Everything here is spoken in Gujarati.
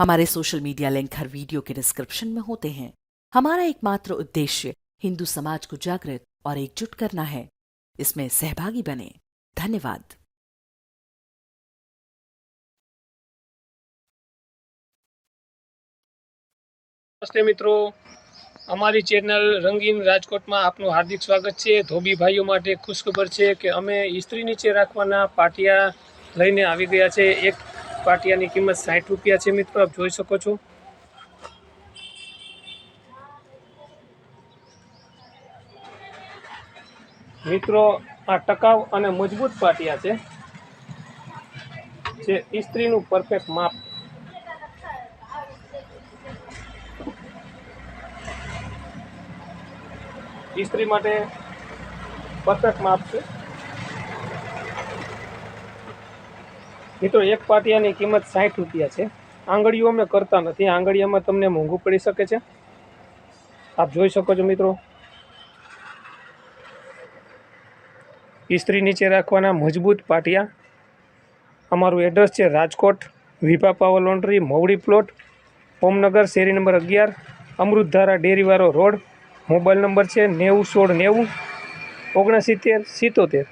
हमारे सोशल मीडिया लिंक हर वीडियो के डिस्क्रिप्शन में होते हैं हमारा एकमात्र उद्देश्य हिंदू समाज को जागृत और एकजुट करना है इसमें सहभागी बने धन्यवाद નમસ્તે મિત્રો અમારી ચેનલ રંગીન રાજકોટમાં આપનું હાર્દિક સ્વાગત છે ધોબી ભાઈઓ માટે ખુશખબર છે કે અમે ઇસ્ત્રી નીચે રાખવાના પાટિયા લઈને આવી ગયા છે એક પાટિયાની કિંમત સાઠ રૂપિયા છે મિત્રો, આપ જોઈ શકો છો. મિત્રો, આ ટકાઉ અને મજબૂત પાટિયા છે, જે ઇસ્ત્રીનું પરફેક્ટ માપ ઇસ્ત્રી માટે પરફેક્ટ માપ છે. મિત્રો એક પાટિયાની કિંમત સાઠ રૂપિયા છે. આંગળીઓ અમે કરતા નથી. આંગળીઓમાં તમને મોંઘું પડી શકે છે. આપ જોઈ શકો છો મિત્રો. ઇસ્ત્રી નીચે રાખવાના મજબૂત પાટિયા. અમારું એડ્રેસ છે Rajkot, Vibha power laundry, Mavdi plot, Omnagar, શેરી નંબર અગિયાર, અમૃતધારા ડેરીવાળો રોડ. મોબાઈલ નંબર છે નેવું સોળ નેવું ઓગણસિત્તેર, સિત્તોતેર.